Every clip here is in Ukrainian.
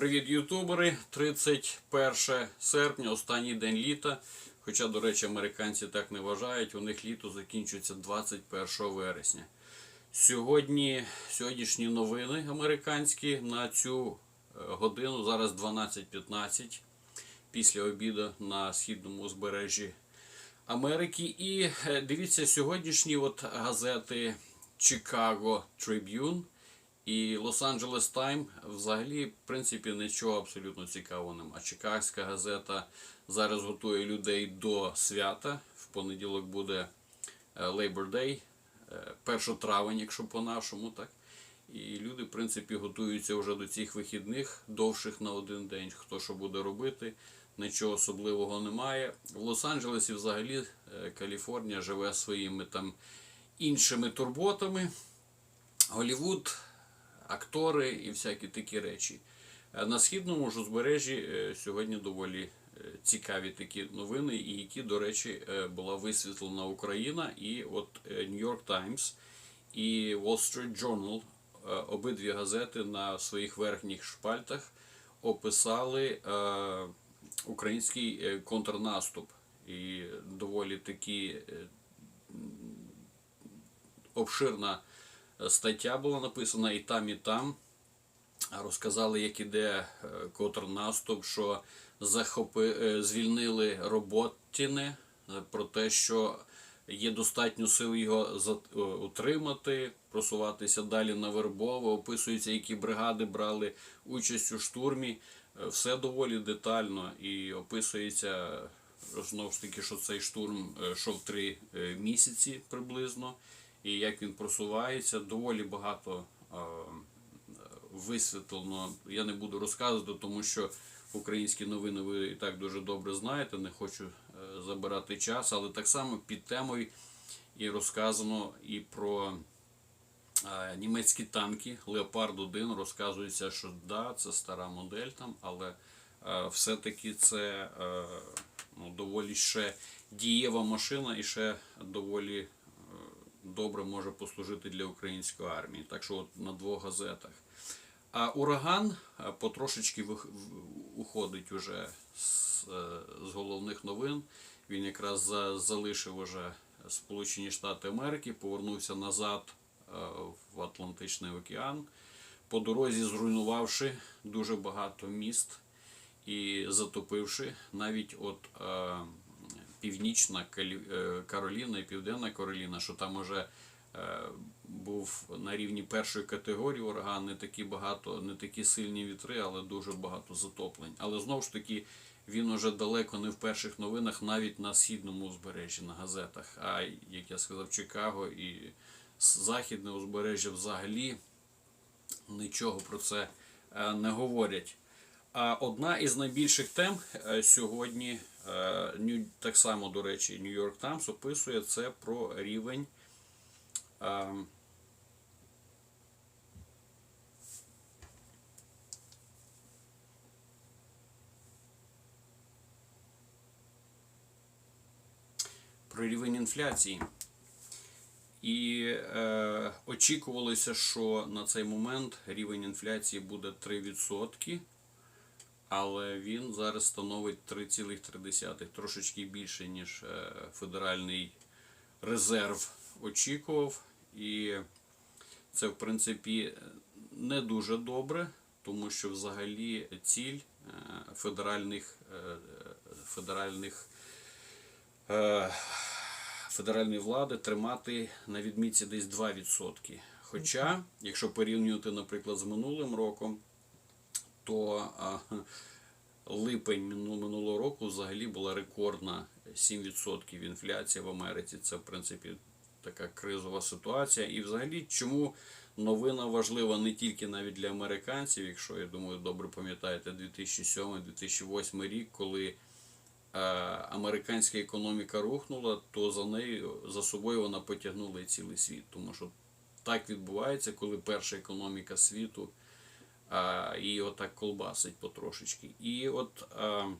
При- Привіт, ютубери! 31 серпня, останній день літа. Хоча, до речі, американці так не вважають, у них літо закінчується 21 вересня. Сьогодні сьогоднішні новини американські на цю е, годину, зараз 12.15 після обіду на східному узбережжі Америки. І е, дивіться, сьогоднішні от газети Chicago Tribune і Лос-Анджелес Тайм взагалі, в принципі, нічого абсолютно цікавого нема. Чикагська газета зараз готує людей до свята. В понеділок буде е, Labor Day, е, 1 травень, якщо по-нашому, так. І люди, в принципі, готуються вже до цих вихідних, довших на один день. Хто що буде робити, нічого особливого немає. В Лос-Анджелесі взагалі е, Каліфорнія живе своїми там іншими турботами. Голівуд, актори і всякі такі речі. Е, На східному ж узбережжі е, сьогодні доволі е, цікаві такі новини, і які, до речі, була висвітлена Україна, і от New York Times і Wall Street Journal, обидві газети на своїх верхніх шпальтах описали український контрнаступ. І доволі такі обширна стаття була написана і там, і там. Розказали, як іде е, контрнаступ, що захопи, е, звільнили Роботіне е, про те, що є достатньо сил його утримати, просуватися далі на Вербово. Описується, які бригади брали участь у штурмі. Все доволі детально і описується знову ж таки, що цей штурм йшов три місяці приблизно, і як він просувається. Доволі багато висвітлено. Я не буду розказувати, тому що українські новини ви і так дуже добре знаєте. Не хочу е, забирати час, але так само під темою і розказано і про е, німецькі танки Леопард 1 розказується, що да, це стара модель там, але е, все-таки це ну, доволі ще дієва машина і ще доволі добре може послужити для української армії. Так що от на двох газетах. А ураган потрошечки уходить уже з, е, з головних новин. Він якраз за- залишив уже Сполучені Штати Америки, повернувся назад е, в Атлантичний океан, по дорозі зруйнувавши дуже багато міст і затопивши навіть от е, Північна е, Кароліна і Південна Кароліна, що там уже е, був на рівні першої категорії ураган, не такі багато, не такі сильні вітри, але дуже багато затоплень. Але знову ж таки, він уже далеко не в перших новинах, навіть на східному узбережжі, на газетах. А як я сказав, Чикаго і західне узбережжя взагалі нічого про це е, не говорять. А одна із найбільших тем сьогодні, так само, до речі, New York Times описує це про рівень. е, Про рівень інфляції. І е, очікувалося, що на цей момент рівень інфляції буде 3%, але він зараз становить 3,3, трошечки більше, ніж е, Федеральний резерв очікував. І це, в принципі, не дуже добре, тому що взагалі ціль е, федеральних, е, федеральних федеральної влади тримати на відмітці десь 2%. Хоча, якщо порівнювати, наприклад, з минулим роком, то липень мину- минулого року взагалі була рекордна 7% інфляція в Америці. Це, в принципі, така кризова ситуація. І взагалі, чому новина важлива не тільки навіть для американців, якщо я думаю, добре пам'ятаєте 2007-2008 рік, коли е, американська економіка рухнула, то за нею за собою вона потягнула і цілий світ. Тому що так відбувається, коли перша економіка світу а, і отак колбасить потрошечки. І от а,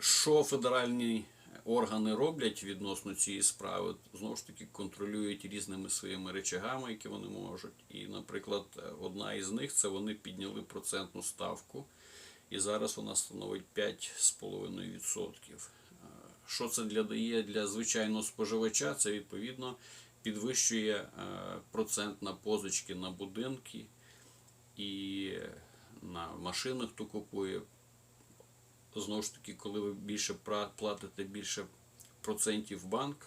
що Федеральний органи роблять відносно цієї справи, знову ж таки контролюють різними своїми речагами, які вони можуть. І, наприклад, одна із них це вони підняли процентну ставку, і зараз вона становить 5,5%. Що це для дає для звичайного споживача? Це відповідно підвищує процент на позички на будинки і на машини, хто купує. Знову ж таки, коли ви більше платите більше процентів в банк,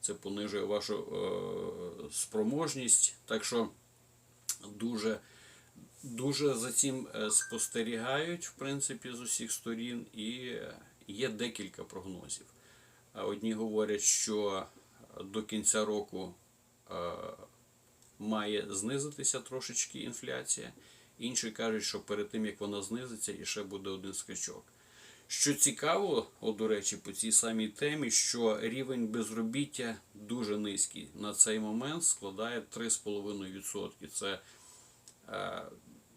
це понижує вашу е, спроможність. Так що дуже, дуже за цим е, спостерігають, в принципі, з усіх сторін, і є декілька прогнозів. Одні говорять, що до кінця року е, має знизитися трошечки інфляція. Інші кажуть, що перед тим як вона знизиться, і ще буде один скачок. Що цікаво, от, до речі, по цій самій темі, що рівень безробіття дуже низький. На цей момент складає 3,5%. Це е,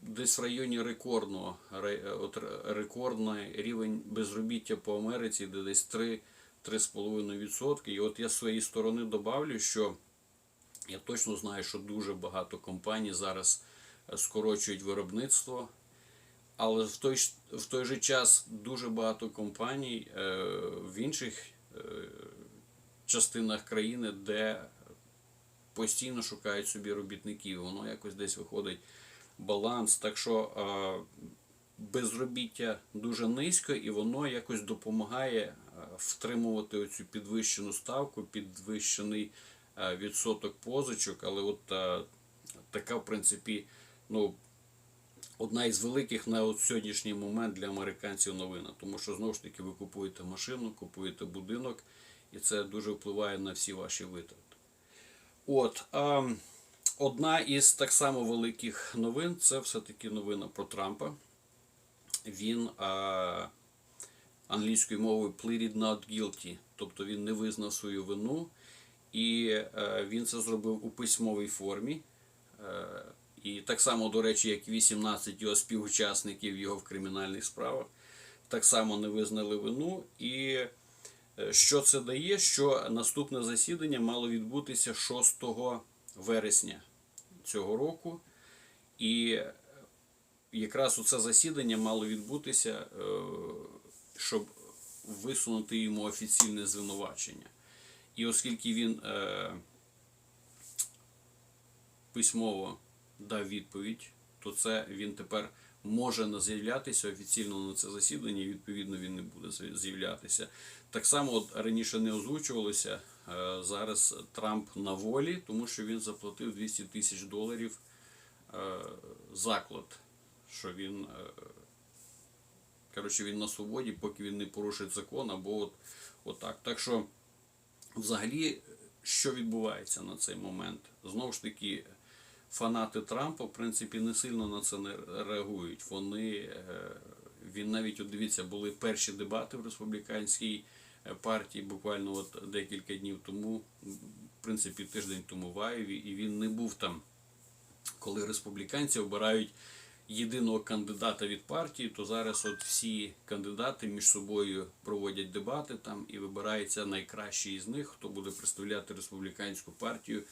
десь в районі рекордного ре- от рекордний рівень безробіття по Америці, де десь 3 3,5%. І от я з своєї сторони добавлю, що я точно знаю, що дуже багато компаній зараз е, скорочують виробництво. Але в той, в той же час дуже багато компаній е, в інших е, частинах країни, де постійно шукають собі робітників. Воно якось десь виходить баланс. Так що е, безробіття дуже низько і воно якось допомагає е, втримувати оцю підвищену ставку, підвищений відсоток позичок. Але от е, така, в принципі, ну одна із великих на от сьогоднішній момент для американців новина. Тому що знову ж таки ви купуєте машину, купуєте будинок, і це дуже впливає на всі ваші витрати. От, а, одна із так само великих новин це все-таки новина про Трампа. Він а, англійською мовою pleaded not guilty, тобто він не визнав свою вину, і е, він це зробив у письмовій формі. Е, і так само, до речі, як 18 його співучасників його в кримінальних справах, так само не визнали вину. І е, що це дає? Що наступне засідання мало відбутися 6 вересня цього року. І якраз у це засідання мало відбутися, щоб висунути йому офіційне звинувачення. І оскільки він е, письмово дав відповідь, то це він тепер може не з'являтися офіційно на це засідання, і відповідно він не буде з'являтися. Так само от раніше не озвучувалося. е, Зараз Трамп на волі, тому що він заплатив 200 тисяч доларів е, заклад, що він, е, коротше, він на свободі, поки він не порушить закон, або от, отак. Так що, взагалі, що відбувається на цей момент? Знову ж таки, фанати Трампа, в принципі, не сильно на це не реагують. Вони, е, він навіть, от дивіться, були перші дебати в республіканській е, партії, буквально от декілька днів тому, в принципі, тиждень тому в Айові, і він не був там, коли республіканці обирають єдиного кандидата від партії, то зараз от всі кандидати між собою проводять дебати там і вибирається найкращий із них, хто буде представляти республіканську партію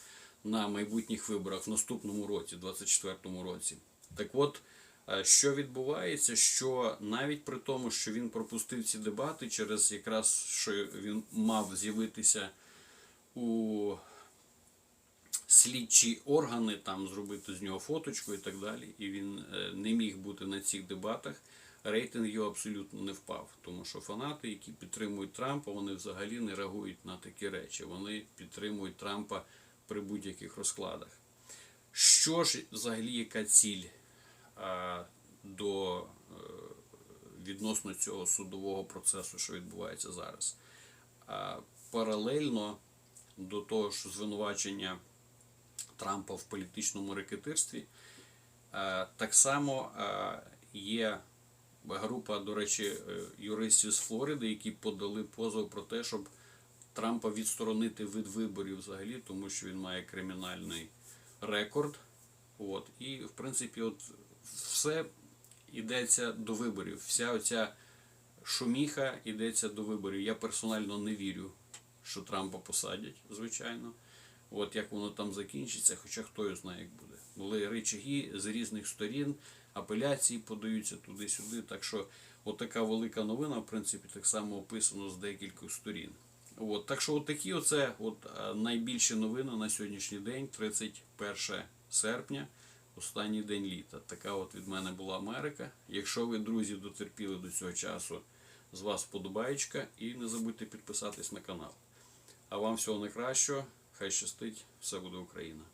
на майбутніх виборах в наступному році, 24-му році. Так от, е, що відбувається, що навіть при тому, що він пропустив ці дебати, через якраз що він мав з'явитися у слідчі органи, там зробити з нього фоточку і так далі, і він е, не міг бути на цих дебатах. Рейтинг його абсолютно не впав, тому що фанати, які підтримують Трампа, вони взагалі не реагують на такі речі. Вони підтримують Трампа при будь-яких розкладах. Що ж взагалі яка ціль а, до е, відносно цього судового процесу, що відбувається зараз? А, паралельно до того, що звинувачення Трампа в політичному рекетирстві, е, так само е, є група, до речі, е, юристів з Флориди, які подали позов про те, щоб Трампа відсторонити від виборів взагалі, тому що він має кримінальний рекорд. От. І, в принципі, от все йдеться до виборів. Вся оця шуміха йдеться до виборів. Я персонально не вірю, що Трампа посадять, звичайно. От як воно там закінчиться, хоча хто його знає, як буде. Були речаги з різних сторін, апеляції подаються туди-сюди. Так що, от така велика новина, в принципі, так само описано з декількох сторін. От, так що, от такі оце от, е, найбільші новини на сьогоднішній день, 31 серпня, останній день літа. Така от від мене була Америка. Якщо ви, друзі, дотерпіли до цього часу, з вас подобаєчка і не забудьте підписатись на канал. А вам всього найкращого, хай щастить, все буде Україна!